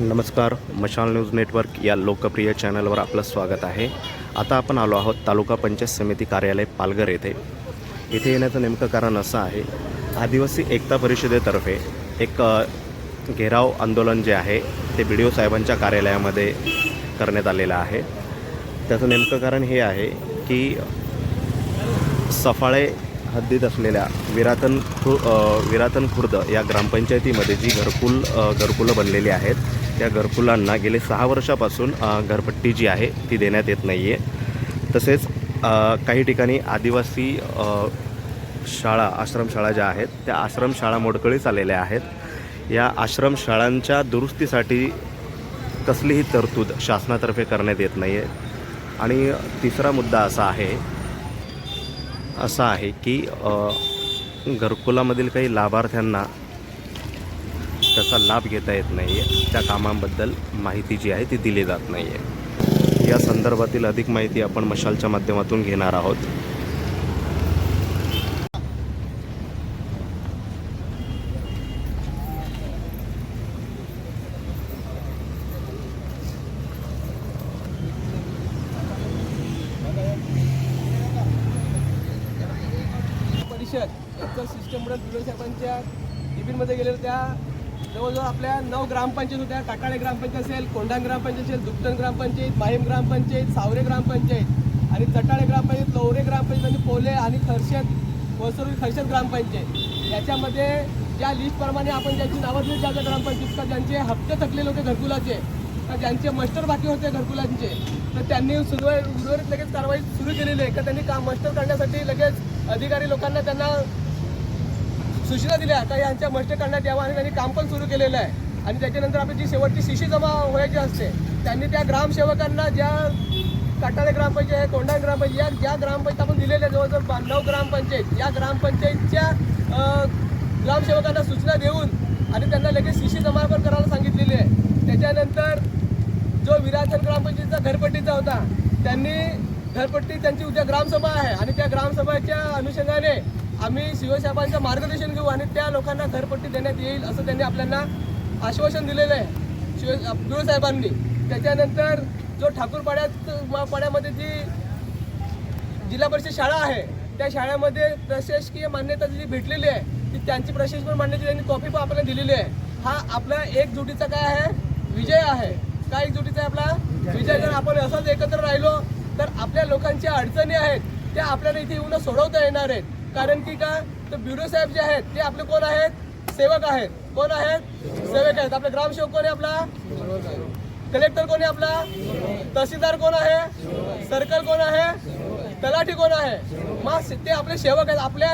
नमस्कार मशाल news network या लोकप्रिय चॅनलवर आपलं स्वागत आहे. आता आपण आलो आहोत तालुका पंचायत समिती कार्यालय पालघर येथे. इथे येण्याचं नेमकं कारण असं आहे आदिवासी एकता परिषदेतर्फे एक घेराव आंदोलन जे आहे ते बी डी ओ साहेबांच्या कार्यालयामध्ये करण्यात आलेलं आहे. त्याचं नेमकं कारण हे आहे की सफाळे हद्दीत असलेल्या विरातन खु विरातन खुर्द या ग्रामपंचायतीमध्ये जी घरकुल घरकुलं बनलेली आहेत त्या घरकुलांना गेले सहा वर्षापासून घरपट्टी जी आहे ती देण्यात येत नाही आहे तसेच काही ठिकाणी आदिवासी शाळा आश्रमशाळा ज्या आहेत त्या आश्रमशाळा मोडकळीस आलेल्या आहेत. या आश्रमशाळांच्या दुरुस्तीसाठी कसलीही तरतूद शासनातर्फे करण्यात येत नाही आहे आणि तिसरा मुद्दा असा आहे असा आहे की घरकुलामधील काही लाभार्थ्यांना त्याचा लाभ घेता येत नाही आहे त्या कामांबद्दल माहिती जी आहे ती दिली जात नाही आहे या संदर्भातील अधिक माहिती आपण मशालच्या माध्यमातून घेणार आहोत. परिषद यांचं सिस्टममुळे बिडो साहेबांच्या टिफिनमध्ये गेलेलं त्या जवळजवळ आपल्या नऊ ग्रामपंचायत होत्या. टाकाळे ग्रामपंचायत असेल कोंढाण ग्रामपंचायत असेल दुपटण ग्रामपंचायत माहीम ग्रामपंचायत सावरे ग्रामपंचायत आणि चटाळे ग्रामपंचायत लवरे ग्रामपंचायत आणि पोले आणि खर्शद वसुरी खर्शद ग्रामपंचायत. याच्यामध्ये ज्या लिस्टप्रमाणे आपण ज्यांची नावं दिली ज्या ग्रामपंचायत का ज्यांचे हप्ते थकलेले होते घरकुलाचे का ज्यांचे मस्टर बाकी होते घरकुलांचे तर त्यांनी सुरुवात उर्वरित लगेच कारवाई सुरू केलेली आहे. का त्यांनी काम मस्टर करण्यासाठी लगेच अधिकारी लोकांना त्यांना सूचना दिल्या. आता यांच्या मस्टर करण्यात यावं आणि त्यांनी काम पण सुरू केलेलं आहे. आणि त्याच्यानंतर आपली जी शेवटची शिशी जमा व्हायची असते त्यांनी त्या ग्रामसेवकांना ज्या काटाळे ग्रामपंचायत आहे कोंढाण ग्रामपंचायत या ज्या ग्रामपंचायत आपण दिलेल्या जवळजवळ नऊ ग्रामपंचायत या ग्रामपंचायतच्या ग्रामसेवकांना सूचना देऊन आणि त्यांना लगेच शिशी जमा पण करायला सांगितलेली आहे. त्याच्यानंतर जो विराथन ग्रामपंचायतीचा घरपट्टीचा होता त्यांनी घरपट्टी त्यांची उद्या ग्रामसभा आहे आणि त्या ग्रामसभाच्या अनुषंगाने आम्ही शिवसाहेबांचं मार्गदर्शन घेऊ आणि त्या लोकांना घरपट्टी देण्यात येईल असं त्यांनी आपल्याला आश्वासन दिलेलं आहे. शिव साहेबांनी. त्याच्यानंतर जो ठाकूरपाड्यात पाड्यामध्ये जी जिल्हा परिषद शाळा आहे त्या शाळेमध्ये प्रशासकीय मान्यता जी भेटलेली आहे ती त्यांची प्रशासकीय मान्यता त्यांनी कॉपी पण आपल्याला दिलेली आहे. हा आपला एकजुटीचा काय आहे? विजय आहे. काय एकजुटीचा आहे आपला? विजय. जर आपण असंच एकत्र राहिलो तर आपल्या लोकांच्या अडचणी आहेत त्या आपल्याला इथे येऊन सोडवता येणार आहेत. कारण की काय तर ब्युरो साहेब जे आहेत ते आपले कोण आहेत? सेवक आहेत. कोण आहेत? सेवक आहेत. आपले ग्रामसेवक कोण आहे आपला? कलेक्टर कोण आहे आपला? तहसीलदार कोण आहे? सर्कल कोण आहे? तलाठी कोण आहे? मग ते आपले सेवक आहेत. आपल्या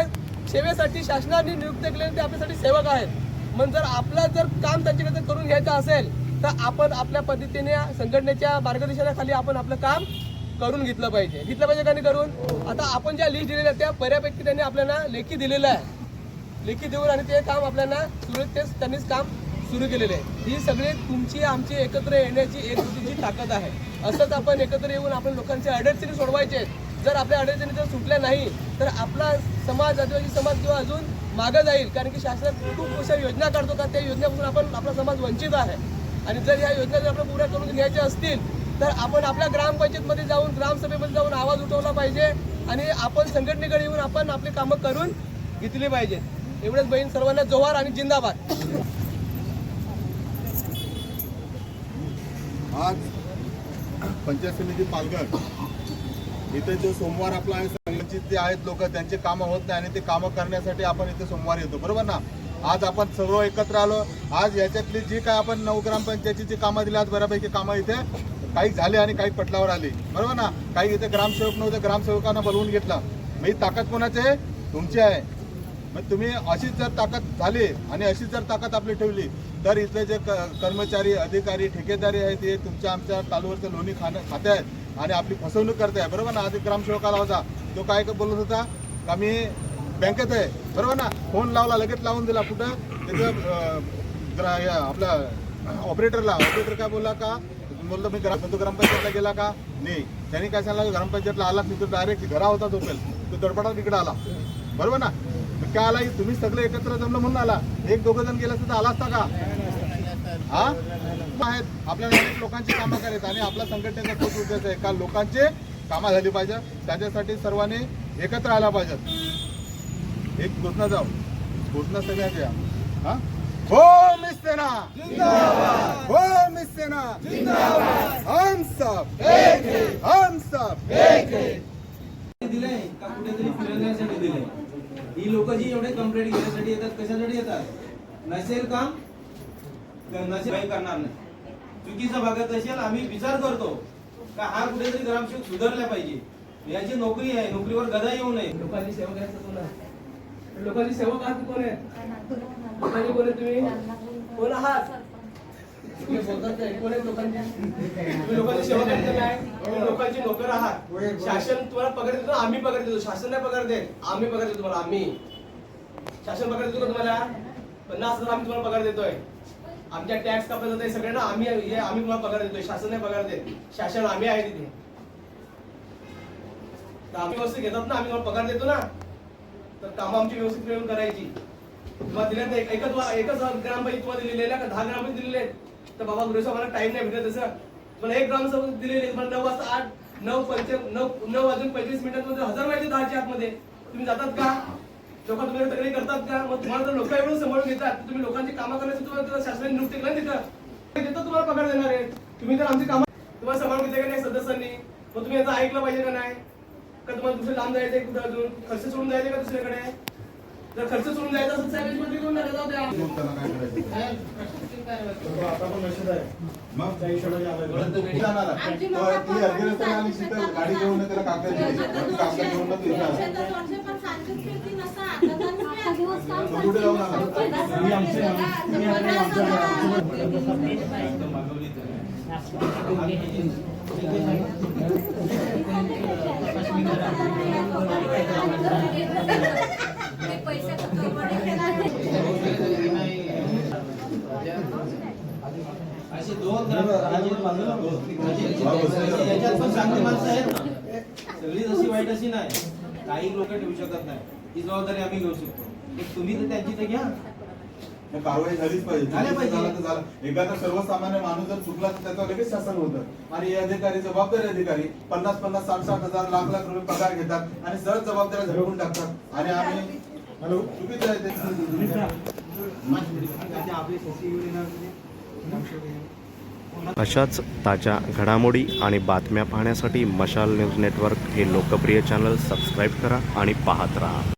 सेवेसाठी शासनाने नियुक्त केलेले ते आपल्यासाठी सेवक आहेत. मग जर आपलं जर काम त्यांच्याकडे करून घ्यायचं असेल तर आपण आपल्या पद्धतीने संघटनेच्या मार्गदर्शनाखाली आपण आपलं काम करून घेतलं पाहिजे. घेतलं पाहिजे का नाही करून? आता आपण ज्या लिस्ट दिलेल्या त्या बऱ्यापैकी त्यांनी आपल्याला लेखी दिलेलं आहे लेखी देऊन आणि ते काम आपल्याला सुरू तेच त्यांनीच काम सुरू केलेले आहे ही सगळी तुमची आमची एकत्र येण्याची एक जुटीची ताकद आहे. असंच आपण एकत्र येऊन आपण लोकांचे अडचणी सोडवायचे आहेत. जर आपल्या अडचणी जर सुटल्या नाही तर आपला समाज आदिवासी समाज किंवा अजून मागं जाईल. कारण की शासन खूप अशा योजना काढतो का त्या योजनेपासून आपण आपला समाज वंचित आहे. आणि जर या योजना जर आपल्या पुऱ्या करून घ्यायच्या असतील तर आपण आपल्या ग्रामपंचायतमध्ये जाऊन ग्रामसभेमध्ये जाऊन आवाज उठवला पाहिजे आणि आपण संघटनेकडे येऊन आपण आपली कामं करून घेतली पाहिजे. एवढंच बहीण सर्वांना जोहार आणि जिंदाबाद. आज पंचायत समिती पालघर. इथे जो सोमवार आपला आहे संघटित जे आहेत लोक त्यांचे कामं होत नाही आणि ते कामं करण्यासाठी आपण इथे सोमवार येतो. बरोबर ना? आज आपण सर्व एकत्र आलो. आज याच्यातली जी काय आपण नऊ ग्रामपंचायतीची कामं दिली आज बऱ्यापैकी कामं इथे काही झाले आणि काही पटलावर आले. बरोबर ना? काही इथे ग्रामसेवक नव्हते ग्रामसेवकांना बोलवून घेतला. मग ही ताकद कोणाची आहे? तुमची आहे. मग तुम्ही अशीच जर ताकद झाली आणि अशीच जर ताकद आपली ठेवली तर इथले जे क- कर्मचारी अधिकारी ठेकेदारी आहेत ते तुमच्या आमच्या तालुवरचं लोणी खाणं खाते आहेत आणि आपली फसवणूक करते आहे बरोबर ना? आधी ग्रामसेवकाला होता. तो काय बोलत होता? का मी बँकेत आहे. बरोबर ना? फोन लावला लगेच लावून दिला कुठं? त्याचं आपला ऑपरेटरला. ऑपरेटर काय बोलला? का बोललो मी ग्राम तो ग्रामपंचायतला गेला का? नाही. त्यांनी काय सांगला ग्रामपंचायतला आला मी तो डायरेक्ट घरा होता तो पेल तो दडपडात तिकडे आला. बरोबर ना? काय आला? तुम्ही सगळे एकत्र जमलं म्हणून आला. एक दोघं जण गेला तर आला असता का? हा? आहेत. आपल्याला अनेक लोकांची कामं करायचं आणि आपल्या संघटनेचा खूप उद्देश आहे. का लोकांचे कामं झाली पाहिजे त्याच्यासाठी सर्वांनी एकत्र आला पाहिजे एक घोषणा जाऊ. घोषणा सगळ्यात या. हा? हो मिस सेना हो मिस सेना हम सब. हम सब. दिलंय का कुठेतरी फिरण्यासाठी दिलंय ही लोक जी एवढे कंप्लेंट घेण्यासाठी येतात कशासाठी येतात? नसेल काम तर नसेल काही करणार नाही. चुकीचा भागात असेल आम्ही विचार करतो का हा कुठेतरी ग्रामसेवक सुधारला पाहिजे. याची नोकरी आहे नोकरीवर गदा येऊ नये. लोकांची सेवा करायचं कोण लोकांची सेवा आहात कोण आहे? कोण आहे तुम्ही? कोण आहात लोकांची? तुम्ही लोकांची सेवा करायचं नाही लोकांची नोकर आहात. शासन तुम्हाला पगार देतो आम्ही पगार देतो. शासन नाही पगार देत. आम्ही पगार देतो तुम्हाला. आम्ही. शासन पगार देतो का तुम्हाला? पन्नास हजार आम्ही तुम्हाला पगार देतोय. आमच्या टॅक्स कापला जाते सगळ्यांना. आम्ही हे आम्ही तुम्हाला पगार देतोय. शासन नाही पगार देत. शासन आम्ही आहे तिथे. आम्ही वस्तू घेतात ना आम्ही तुम्हाला पगार देतो ना. तर कामं आमची व्यवस्थित मिळून करायची. तुम्हाला दिल्या एकच एकच ग्रामपंचायत तुम्हाला दिलेले का दहा ग्रामपंचायत दिलेले आहेत? तर बाबा गुरुसा मला टाइम नाही भेटत असं तुम्हाला एक ग्रामसभा दिलेली तुम्हाला नऊ वाजता आठ नऊ पंच नऊ नऊ वाजून पंचवीस मिनिटांमध्ये हजार व्हायचे दहाच्या आतमध्ये. तुम्ही जातात का? लोक तुम्ही तक्रारी करतात का? मग तुम्हाला लोक एवढं सांभाळून घेतात. तुम्ही लोकांची कामं करण्यासाठी तुम्हाला शासनाने नियुक्ती केलं तिथं तिथं तुम्हाला पगार देणार आहे तुम्ही तर आमची कामं तुम्हाला सांभाळून घेते का नाही सदस्यांनी? मग तुम्ही याचं ऐकलं पाहिजे का नाही? का तुम्हाला दुसरं लांब जायचंय कुठं अजून? खर्च सोडून जायचंय का दुसऱ्याकडे जर खर्च सोडून जायचं असेल साहेब मंत्री करून नका जाऊ द्या. मग करायचं? मग? जाणार आहे. आमची तो लोकं ती अर्धी रस्त्याने आली तिथं गाडी घेऊन त्याला कागद घेऊन मग तिथं आला. कुठे जाऊन आला? पैसे असे दोन ग्राम राजीव बांधव याच्यात पण चांगली माणसं आहेत ना सगळी जशी वाईट अशी नाही काही लोक ठेवू शकत नाही. ही जबाबदारी आम्ही घेऊ शकतो. एक तुम्ही तर त्यांची तर घ्या. कारवाई झालीच पाहिजे. झाल्या पाहिजे. झालं तर झालं. एखादा सर्वसामान्य माणूस जर चुकला तर त्याचं लगेच शासन होतं. आणि हे अधिकारी जबाबदारी अधिकारी पन्नास पन्नास साठ साठ हजार लाख लाख रुपये पगार घेतात आणि सहज जबाबदाऱ्या झळकून टाकतात. आणि आम्ही हॅलो. चुकीचं आहे ते. अशाच ताज्या घडामोडी आणि बातम्या पाहण्यासाठी मशाल न्यूज नेटवर्क हे लोकप्रिय चॅनल सबस्क्राईब करा आणि पाहत राहा.